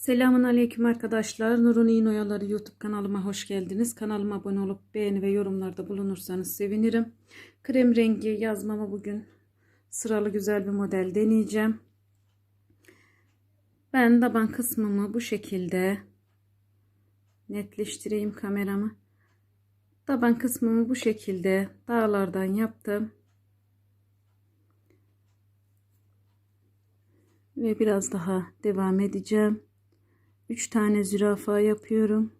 Selamun Aleyküm arkadaşlar. Nurun İğne Oyaları YouTube kanalıma hoş geldiniz. Kanalıma abone olup beğeni ve yorumlarda bulunursanız sevinirim. Krem rengi yazmama bugün sıralı güzel bir model deneyeceğim. Ben taban kısmımı bu şekilde netleştireyim kameramı. Taban kısmımı bu şekilde dağlardan yaptım. Ve biraz daha devam edeceğim. 3 tane zürafa yapıyorum.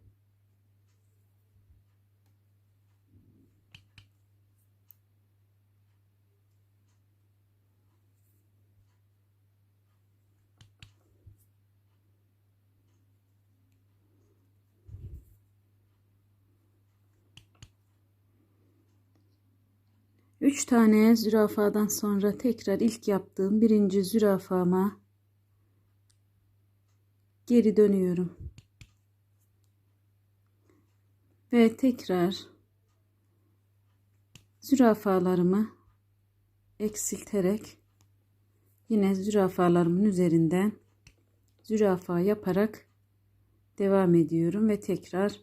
Üç tane zürafadan sonra tekrar ilk yaptığım birinci zürafama geri dönüyorum. Ve tekrar zürafalarımı eksilterek yine zürafalarımın üzerinden zürafa yaparak devam ediyorum ve tekrar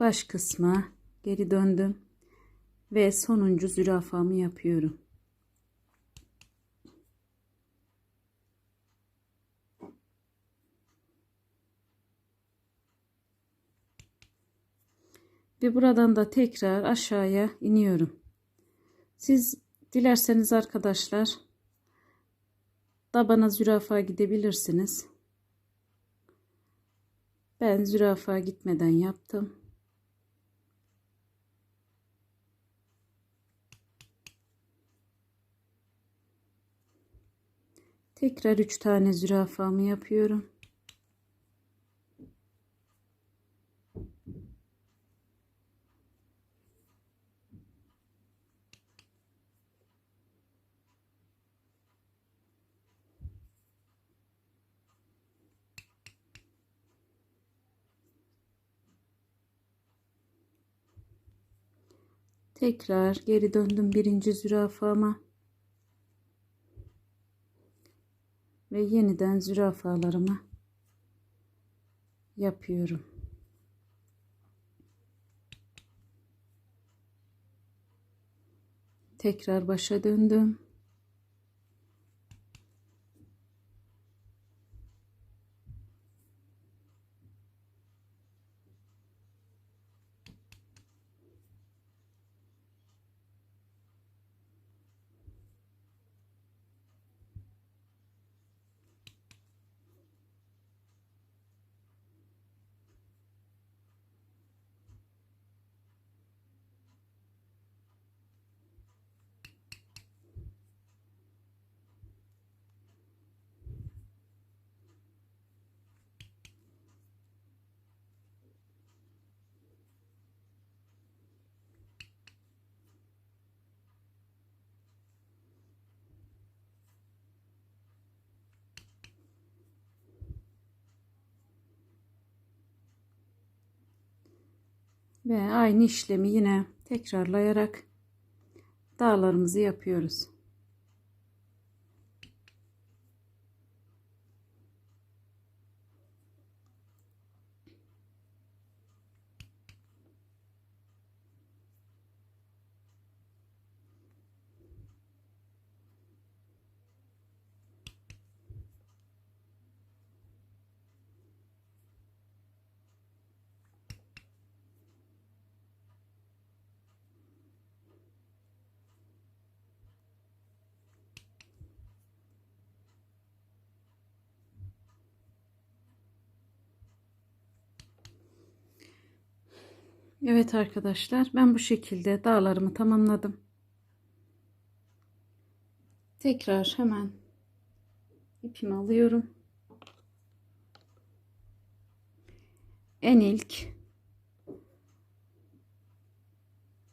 baş kısma geri döndüm ve sonuncu zürafamı yapıyorum. Ve buradan da tekrar aşağıya iniyorum. Siz dilerseniz arkadaşlar tabana zürafa gidebilirsiniz. Ben zürafa gitmeden yaptım. Tekrar 3 tane zürafamı yapıyorum. Tekrar geri döndüm birinci zürafama. Ve yeniden zürafalarımı yapıyorum. Tekrar başa döndüm. Ve aynı işlemi yine tekrarlayarak dağlarımızı yapıyoruz. Evet arkadaşlar ben bu şekilde dağlarımı tamamladım. Tekrar hemen ipimi alıyorum. En ilk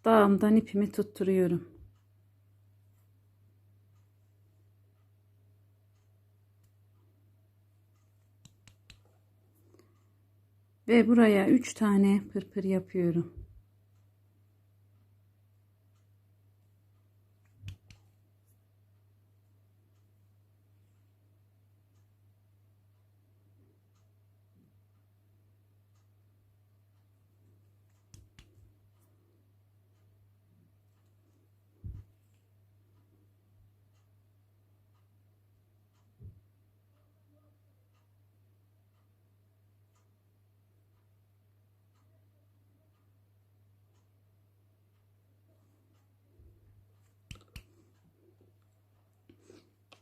dağımdan ipimi tutturuyorum. Ve buraya 3 tane pırpır yapıyorum.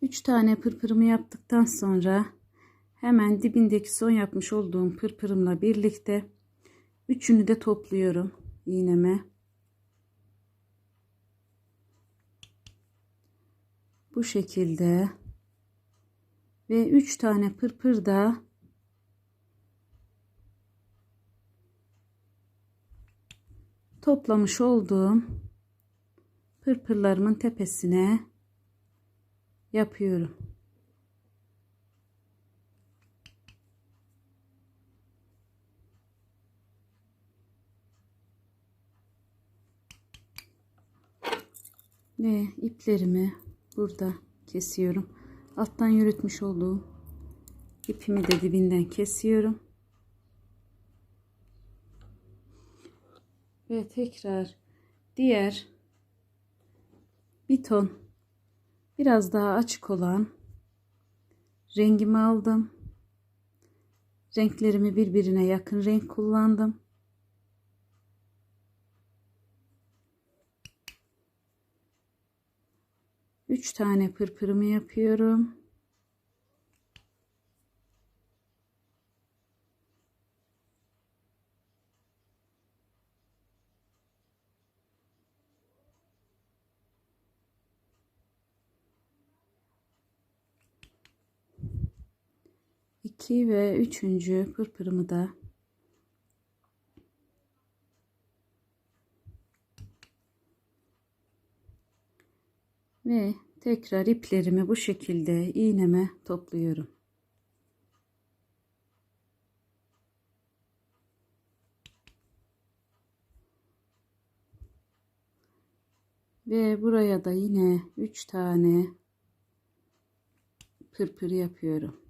3 tane pırpırımı yaptıktan sonra hemen dibindeki son yapmış olduğum pırpırımla birlikte üçünü de topluyorum iğneme. Bu şekilde ve 3 tane pırpır da toplamış olduğum pırpırlarımın tepesine yapıyorum. Ve iplerimi burada kesiyorum. Alttan yürütmüş olduğum ipimi de dibinden kesiyorum. Ve tekrar diğer bir ton biraz daha açık olan rengimi aldım. Renklerimi birbirine yakın renk kullandım. Üç tane pırpırımı yapıyorum. İki ve üçüncü pırpırımı da ve tekrar iplerimi bu şekilde iğneme topluyorum. Ve buraya da yine 3 tane pırpır yapıyorum.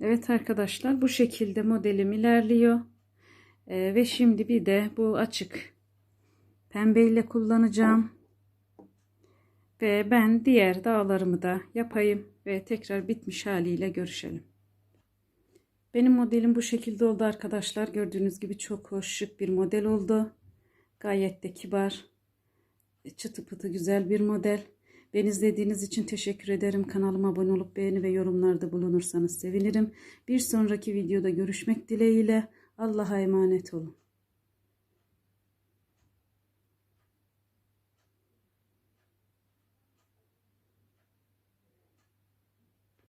Evet arkadaşlar bu şekilde modelim ilerliyor. Ee, ve şimdi bir de bu açık pembeyle kullanacağım. Ve ben diğer dağlarımı da yapayım ve tekrar bitmiş haliyle görüşelim. Benim modelim bu şekilde oldu arkadaşlar. Gördüğünüz gibi çok hoş şık bir model oldu. Gayet de kibar. Çıtı pıtı güzel bir model. Beni izlediğiniz için teşekkür ederim. Kanalıma abone olup beğeni ve yorumlarda bulunursanız sevinirim. Bir sonraki videoda görüşmek dileğiyle. Allah'a emanet olun.